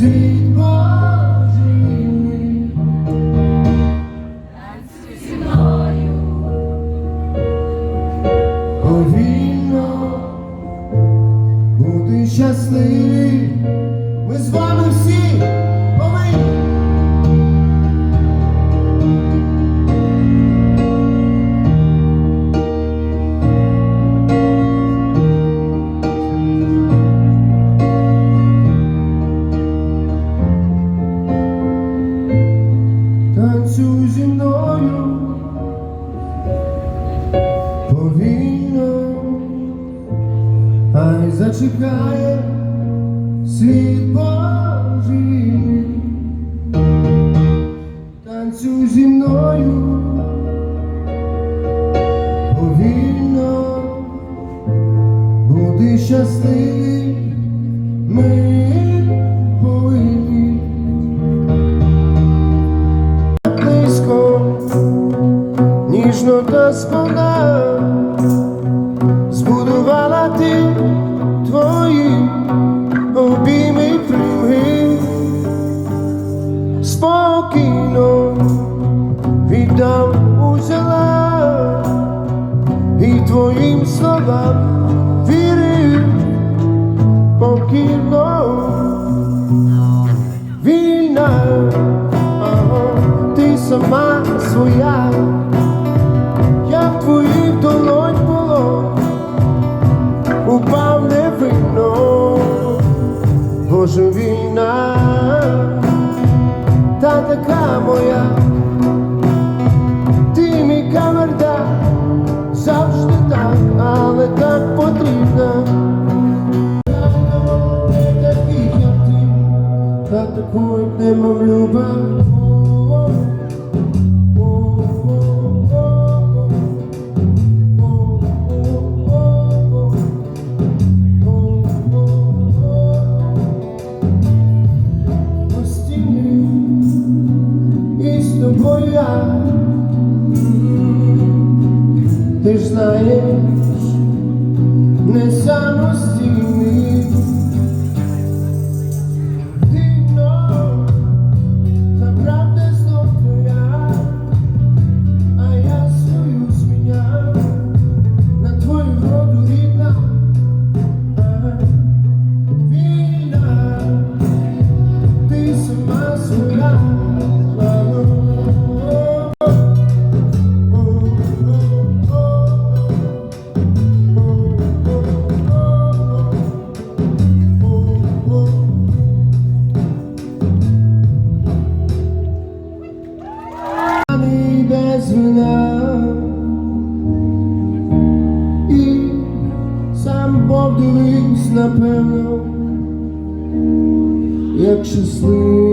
Світ Божий мир, танцюй зі мною, ми з вами всі. Хай зачекає світ Божий. Танцюй зі мною повільно бути щасливий ми повинні. Боже війна, та така моя, ти мій камерда, завжди так, але так потрібна. Та такою немов люба. знаєш, не самостійний. напевно, як щасливий.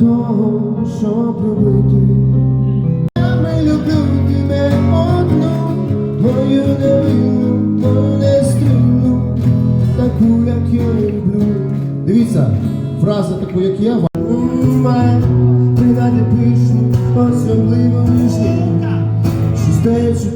того, щоб любити. Я не люблю тебе одну, твою невинну, бо не стрільну, таку, як я люблю. Дивіться, фраза таку, як я вам. Принаймні пишу, особливо ніжні, що стається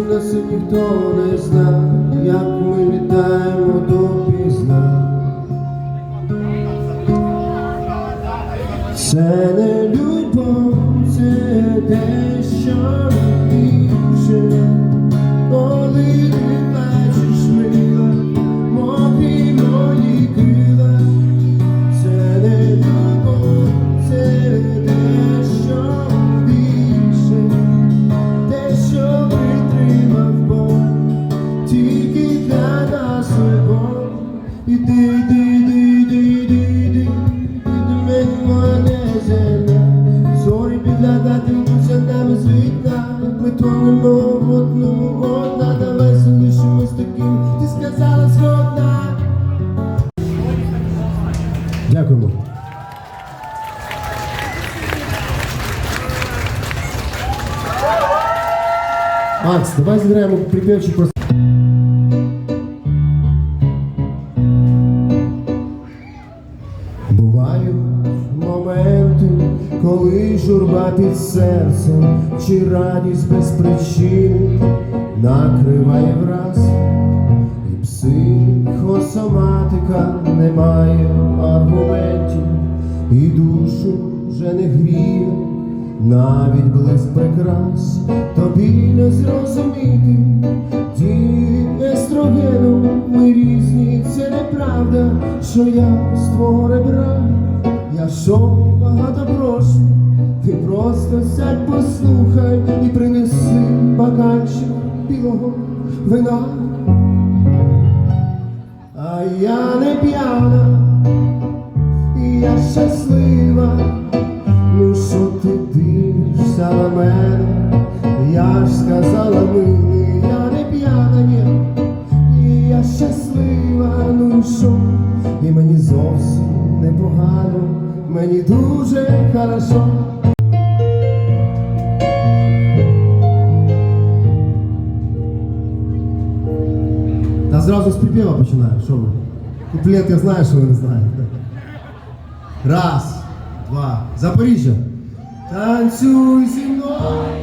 усі нас ніхто не зна, як ми літаємо допізна. Це не Макс, давай зіграємо припевчик про Бувають моменти, коли журба під серцем, чи радість без причини накриває враз, і психосоматика немає аргументів, і душу вже не гріє, навіть блиск прикрас, тобі не зрозуміти, дії естрогену ми різні, це неправда, що я з твого я що багато прошу, ти просто сядь, послухай і принеси бокальчик білого вина. А я не п'яна, і я щаслива. На мене? Я ж сказала милий, я не п'яна, ні, і я щаслива, ну і що? І мені зовсім непогано, мені дуже хорошо. Та зразу з припєва починаю, що ви? Куплет я знаю, що ви не знаєте. Раз, два. Запоріжжя. Танцюй зі мною.